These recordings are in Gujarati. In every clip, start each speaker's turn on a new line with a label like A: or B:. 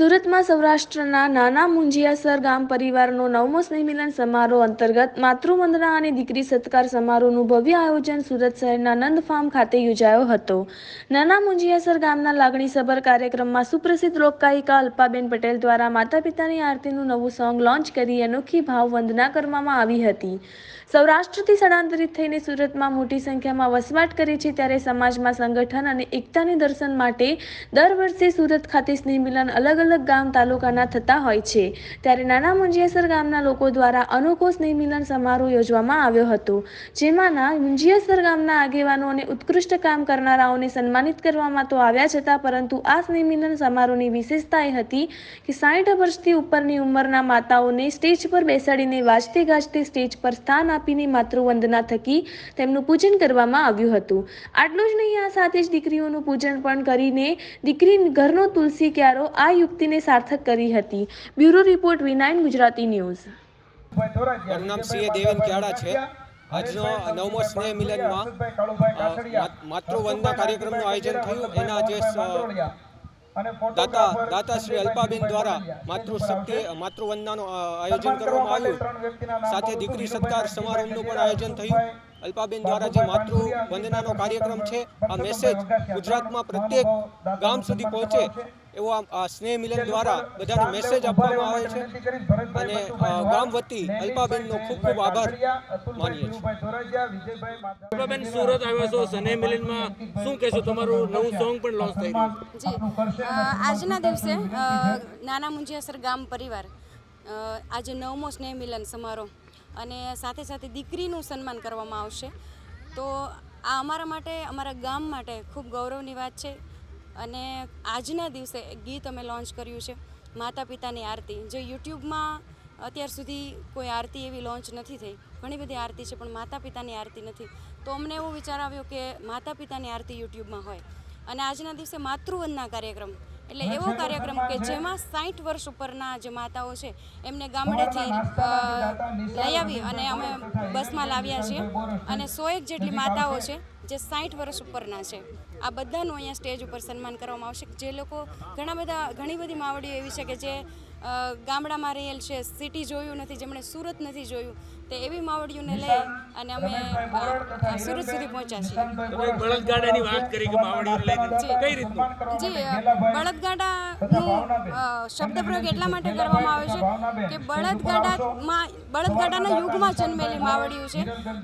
A: સુરતમાં સૌરાષ્ટ્રના નાના મુંજિયાસર ગામ પરિવારનો નવમો સ્નેહમિલન સમારોહ અંતર્ગત માતૃવંદના અને દીકરી સત્કાર સમારોહનું ભવ્ય આયોજન સુરત શહેરના નંદ ફાર્મ ખાતે યોજાયો હતો. નાના મુંજિયાસર ગામના લાગણીસભર કાર્યક્રમમાં સુપ્રસિદ્ધ લોકગાયિકા અલ્પાબેન પટેલ દ્વારા માતા પિતાની આરતીનું નવું સોંગ લોન્ચ કરી અનોખી ભાવ વંદના કરવામાં આવી હતી. સૌરાષ્ટ્રથી સ્થળાંતરિત થઈને સુરતમાં મોટી સંખ્યામાં વસવાટ કરે છે ત્યારે સમાજમાં સંગઠન અને એકતાને દર્શન માટે દર વર્ષે સુરત ખાતે સ્નેહમિલન અલગ અલગ અલગ ગામ તાલુકાના થતા હોય છે. ત્યારે નાના મુંજીયાસર ગામના લોકો દ્વારા અનોખો સ્નેહ મિલન સમારોહ યોજવામાં આવ્યો હતો. જેમાંના મુંજીયાસર ગામના આગેવાનો અને ઉત્કૃષ્ટ કામ કરનારાઓને સન્માનિત કરવામાં તો આવ્યા છતાં પરંતુ આ સ્નેહમિલન સમારોહની વિશેષતા એ હતી કે સાઠ વર્ષથી ઉપરની ઉંમરના માતાઓને સ્ટેજ પર બેસાડીને વાજતે ગાજતે સ્ટેજ પર સ્થાન આપીને માતૃવંદના થકી તેમનું પૂજન કરવામાં આવ્યું હતું. આટલું જ નહીં, આ સાથે જ દીકરીઓનું પૂજન પણ કરીને દીકરી ઘરનો તુલસી ક્યારો આ યુક્તિને સાર્થક કરી હતી. બ્યુરો રિપોર્ટ વિનાયન ગુજરાતી ન્યૂઝ.
B: મારું નામ સીએ દેવેન ક્યાડા છે. આજનો નવમો સ્નેહ મિલનમાં માતૃવંદના કાર્યક્રમનું આયોજન થયું. એના જે સ- દાતા દાતા શ્રી અલ્પાબેન દ્વારા માતૃશક્તિ, માતૃવંદનાનું આયોજન કરવામાં આવ્યું. સાથે દીકરી સત્કાર સમારંભનું પણ આયોજન થયું. અલ્પાબેન દ્વારા જે માતૃ વંદનાનો કાર્યક્રમ છે આ મેસેજ ગુજરાતમાં પ્રત્યેક ગામ સુધી પહોંચે એવો આ- સ્નેહ મિલન દ્વારા બધાને મેસેજ આપવામાં આવે છે. અને ગામ વતી. અલ્પાબેનનો ખૂબ ખૂબ આભાર માનીએ છીએ.
C: બેન સુરત આવ્યા છો સ્નેહ મિલનમાં શું કહેશો? તમારું નવું સોંગ પણ લોન્ચ થઈ રહ્યું. છે
D: આજના દિવસે નાના મુંજિયાસર ગામ પરિવાર આજે નવમો સ્નેહ મિલન સમારોહ અને સાથે સાથે દીકરીનું સન્માન કરવામાં આવશે. તો આ અમારા માટે, અમારા ગામ માટે ખૂબ ગૌરવની વાત છે અને આજના દિવસે ગીત અમે લોન્ચ કર્યું છે માતા પિતાની આરતી, જે યુટ્યુબમાં અત્યાર સુધી કોઈ આરતી એવી લોન્ચ નથી થઈ. ઘણી બધી આરતી છે, પણ માતા પિતાની આરતી નથી. તો અમને એવો વિચાર આવ્યો કે માતા પિતાની આરતી યુટ્યુબમાં હોય. અને આજના દિવસે માતૃવંદના કાર્યક્રમ એટલે એવો કાર્યક્રમ કે જેમાં સાઠ વર્ષ ઉપરના જે માતાઓ છે એમને ગામડેથી લઈ આવી અને અમે બસમાં લાવ્યા છીએ. અને સો એક જેટલી માતાઓ છે જે સાઠ વર્ષ ઉપરના છે. આ બધાનું અહીંયા સ્ટેજ ઉપર સન્માન કરવામાં આવશે જે લોકો ઘણા બધા ઘણી બધી માવડીઓ એવી છે કે જે ગામડામાં રહેલ છે સિટી જોયું નથી જેમણે સુરત નથી જોયું તે એવી માવડીઓને લઈ અને અમે સુરત સુધી પહોંચ્યા છીએ.
C: તમે બળદગાડાની વાત કરી કે માવડીઓને લઈને કઈ રીતનું
D: જી બળદગાડાનું શબ્દ પ્રયોગ એટલા માટે કરવામાં આવે છે કે બળદગાડામાં બળદગાડાના યુગમાં જન્મેલી માવડિયું છે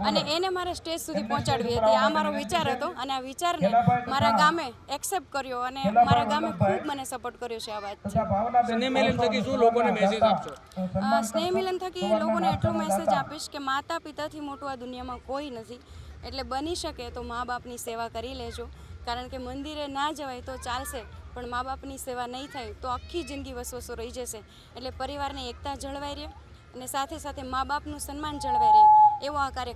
D: અને એને મારે સ્ટેજ સુધી પહોંચાડવી હતી. આ મારો વિચાર હતો અને આ વિચારને મારા ગામે એક્સેપ્ટ કર્યો અને મારા ગામે ખૂબ મને સપોર્ટ કર્યો છે આ વાત
C: સ્નેહ મિલન થકી શું લોકોને મેસેજ આપશો?
D: સ્નેહ મિલન થકી લોકોને એટલો મેસેજ આપીશ કે માતા પિતાથી મોટું આ દુનિયામાં કોઈ નથી. એટલે બની શકે તો મા બાપની સેવા કરી લેજો. કારણ કે મંદિરે ના જવાય તો ચાલશે, પણ મા બાપની સેવા નહીં થાય તો આખી જિંદગી વસવસો રહી જશે. એટલે પરિવારની એકતા જળવાઈ રહે અને સાથે સાથે મા બાપનું સન્માન જળવાઈ રહે. એવો આ કાર્યક્રમ